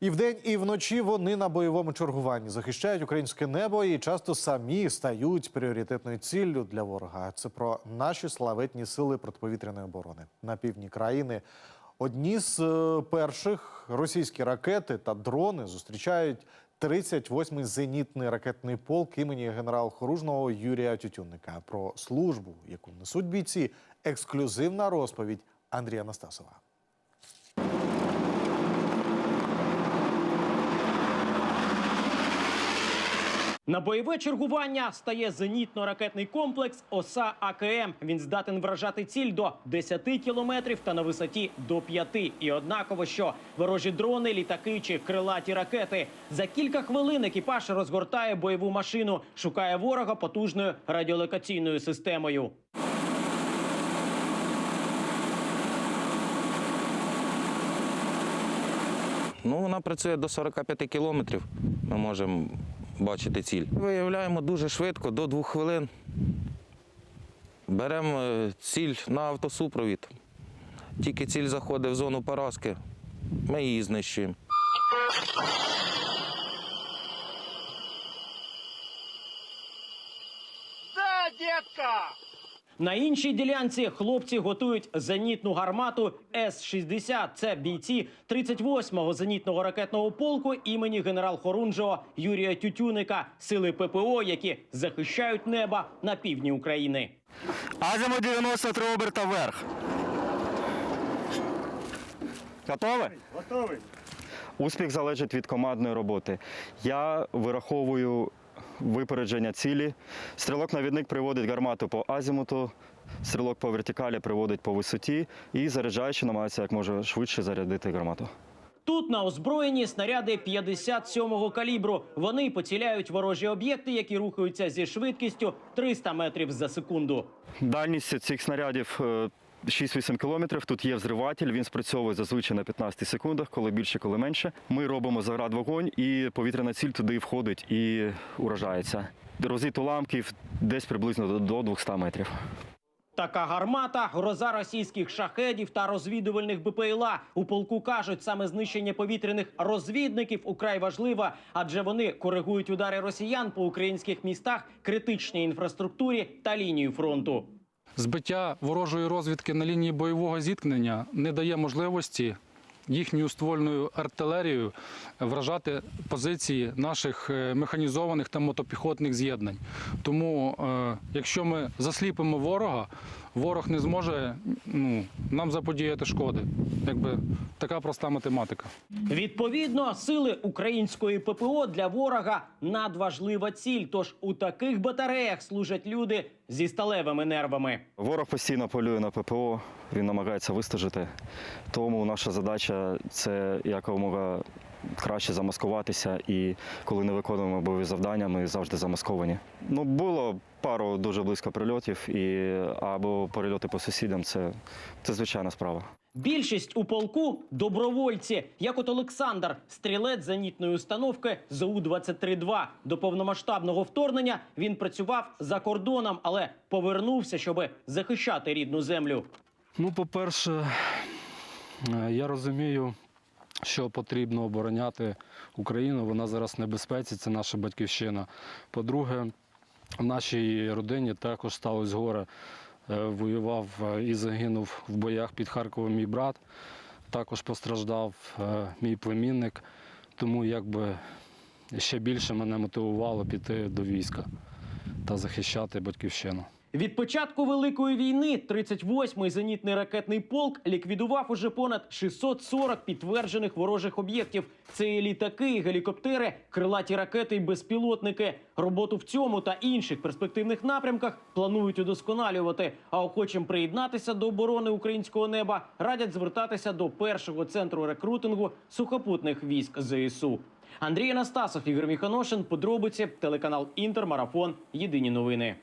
І вдень, і вночі вони на бойовому чергуванні захищають українське небо і часто самі стають пріоритетною ціллю для ворога. Це про наші славетні сили протиповітряної оборони на півдні країни. Одні з е, перших російські ракети та дрони зустрічають 38-й зенітний ракетний полк імені генерал-хоружного Юрія Тютюнника. Про службу, яку несуть бійці, ексклюзивна розповідь Андрія Настасова. На бойове чергування стає зенітно-ракетний комплекс ОСА АКМ. Він здатен вражати ціль до 10 кілометрів та на висоті до 5. І однаково, що ворожі дрони, літаки чи крилаті ракети. За кілька хвилин екіпаж розгортає бойову машину, шукає ворога потужною радіолокаційною системою. Ну, вона працює до 45 кілометрів. Ми можемо бачити ціль. Виявляємо дуже швидко, до двох хвилин. Беремо е, ціль на автосупровід. Тільки ціль заходить в зону поразки, ми її знищуємо. На іншій ділянці хлопці готують зенітну гармату С-60. Це бійці 38-го зенітного ракетного полку імені генерал-хорунжого Юрія Тютюника, сили ППО, які захищають неба на півдні України. Азимут 93 оберта вверх. Готові? Готовий. Успіх залежить від командної роботи. Я вираховую випередження цілі. Стрілок-навідник приводить гармату по азімуту, стрілок по вертикалі приводить по висоті і заряджаючи намагається як може швидше зарядити гармату. Тут на озброєнні снаряди 57-го калібру. Вони поціляють ворожі об'єкти, які рухаються зі швидкістю 300 метрів за секунду. Дальність цих снарядів е, 6-8 кілометрів. Тут є взриватель. Він спрацьовує зазвичай на 15 секундах, коли більше, коли менше. Ми робимо заград вогонь, і повітряна ціль туди входить і уражається. Розліт уламків десь приблизно до 200 метрів. Така гармата, гроза російських шахедів та розвідувальних БПЛА. У полку кажуть, саме знищення повітряних розвідників украй важливо, адже вони коригують удари росіян по українських містах, критичній інфраструктурі та лінію фронту. Збиття ворожої розвідки на лінії бойового зіткнення не дає можливості їхньою ствольною артилерією вражати позиції наших е, механізованих та мотопіхотних з'єднань. Тому, е, якщо ми засліпимо ворога, ворог не зможе ну, нам заподіяти шкоди. Якби така проста математика. Відповідно, сили української ППО для ворога надважлива ціль. Тож у таких батареях служать люди зі сталевими нервами. Ворог постійно полює на ППО, він намагається вистежити. Тому наша задача це якомога краще замаскуватися. І коли не виконуємо бойові завдання, ми завжди замасковані. Ну, було пару дуже близько прильотів, і або перельоти по сусідам це, це звичайна справа. Більшість у полку добровольці, як от Олександр, стрілець зенітної установки ЗУ-23-2. До повномасштабного вторгнення він працював за кордоном, але повернувся, щоб захищати рідну землю. Ну, по-перше, е, я розумію, що потрібно обороняти Україну. Вона зараз в небезпеці, це наша батьківщина. По-друге, в нашій родині також сталося горе. Е, Воював е, і загинув в боях під Харковом мій брат. Також постраждав е, мій племінник. Тому якби ще більше мене мотивувало піти до війська та захищати батьківщину. Від початку Великої війни 38-й зенітний ракетний полк ліквідував уже понад 640 підтверджених ворожих об'єктів. Це і літаки, і гелікоптери, крилаті ракети і безпілотники. Роботу в цьому та інших перспективних напрямках планують удосконалювати. А охочим приєднатися до оборони українського неба радять звертатися до першого центру рекрутингу сухопутних військ ЗСУ. Андрій Анастасов, Ігор Міханошин, подробиці, телеканал Інтер, Марафон. Єдині новини.